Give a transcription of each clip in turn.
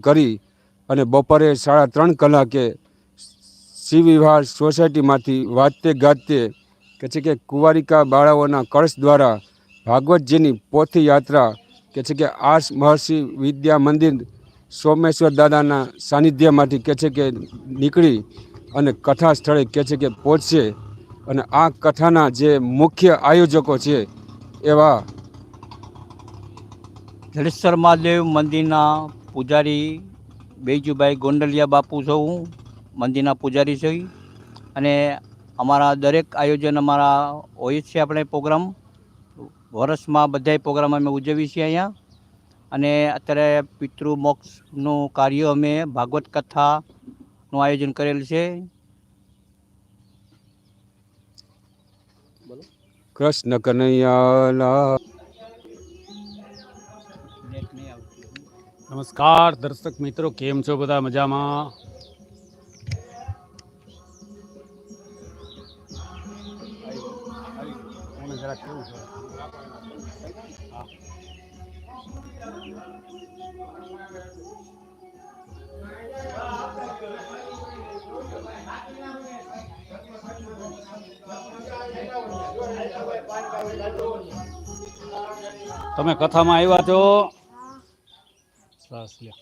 કરી અને બપોરે સાડા ત્રણ કલાકે શિવ વિહાર સોસાયટીમાંથી વાજતે ગાજતે કે છે કે કુંવારિકા બાળાઓના કળશ દ્વારા ભાગવતજીની પોથી યાત્રા કે છે કે આસ મહર્ષિ વિદ્યા મંદિર સોમેશ્વર દાદાના સાનિધ્યમાંથી કે છે કે નીકળી અને કથા સ્થળે કે છે કે પહોંચશે અને આ કથાના જે મુખ્ય આયોજકો છે એવા જડેશ્વર મહાદેવ મંદિરના પૂજારી બેજુભાઈ ગોંડલિયા બાપુ છું હું, મંદિરના પૂજારી છું. અને અમારા દરેક આયોજન અમારા હોય છે આપણે પ્રોગ્રામ. વર્ષમાં બધાય પ્રોગ્રામ અમે ઉજવીએ છીએ અહીંયા. અને અત્યારે પિતૃ મોક્ષનું કાર્ય અમે ભાગવત કથાનું આયોજન કરેલ છે. કૃષ્ણ કનૈયાલા નમસ્કાર દર્શક મિત્રો કેમ છો બધા મજામાં? તમે કથામાં આવ્યા છો? સરસ લ્યો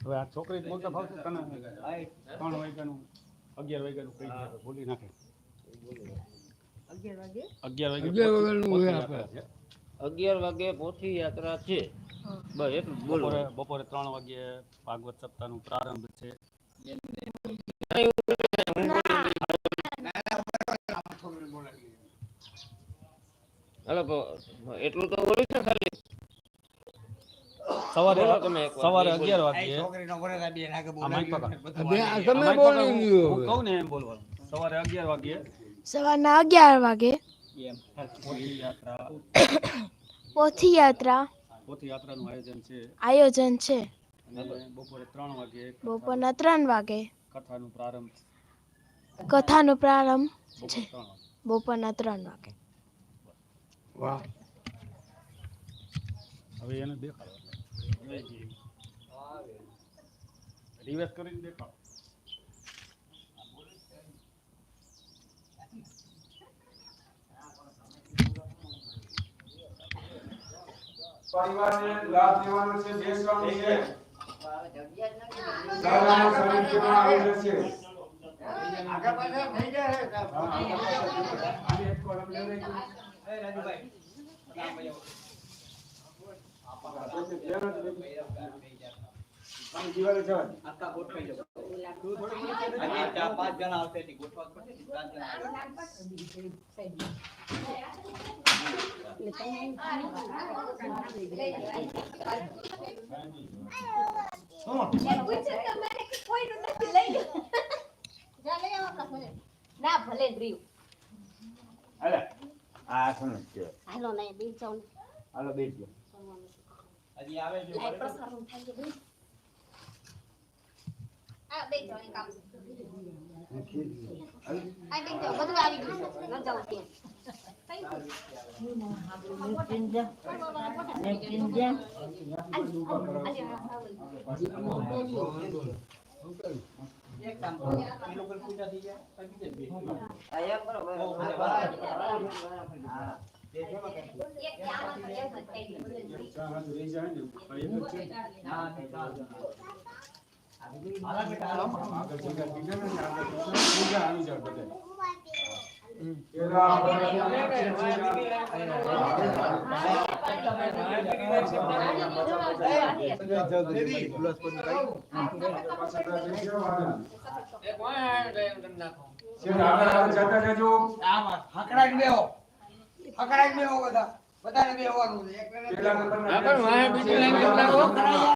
હવે આ છોકરી બોલતા ફાવશે તને? ત્રણ વાગ્યાનું. અગિયાર વાગ્યાનું કઈ બોલી નાખે. અગિયાર વાગે? અગિયાર વાગે પોથી યાત્રા છે. બસ એટલું બોલો. બપોરે બપોરે ત્રણ વાગે ભાગવત સપ્તાહનું પ્રારંભ છે. એટલું તો બોલું છે સવારે. સવારે અગિયાર વાગે કહું ને એમ બોલવાનું. સવારે અગિયાર વાગે સવારના અગિયાર વાગે. પોથી યાત્રા. પોથી યાત્રાનું આયોજન છે. આયોજન છે. બપોરે ત્રણ વાગે બપોરના ત્રણ વાગે. કથાનું પ્રારંભ. કથાનો પ્રારંભ છે. બપોરના ત્રણ વાગે. વાહ. હવે એને દેખાડો. રિવર્સ કરીને દેખાડો પરિવારને લાભ લેવાનો છે બેસવાનું છે દાદાના સાનિધ્યમાં આવેલો છે દિવાલે જવા દે. આખા ગોઠવાઈ જાવ આજે ચાર પાંચ જણા આવશે ને, ભલે રહ્યું. હાલે આ શું હાલો નહીં બી જાઉં હાલો બેસજો હજી આવે છે આ પ્રસારણ થાય છે ભાઈ આ બે જાઉં કામ આ બે જાઉં બધું આવી ગયું ન જાઉં ત્યાં બરોબર. બહુ બધા હા એક ત્યાં આમાં તો એક જ થઈ ગયું. ચા હાજર રહી જાય ને, પણ એક જ છે. હા, તે ચાર જણા. હાલા બેટા, હાલો. આગળ જગ્યા કીધા ને, આગળ પૂજા આવી જાય બધાય. પેલા આમાં હકડાઈ બેહો બધા બધાને બેહવાનું છે એક લાઈન કરી નાખો.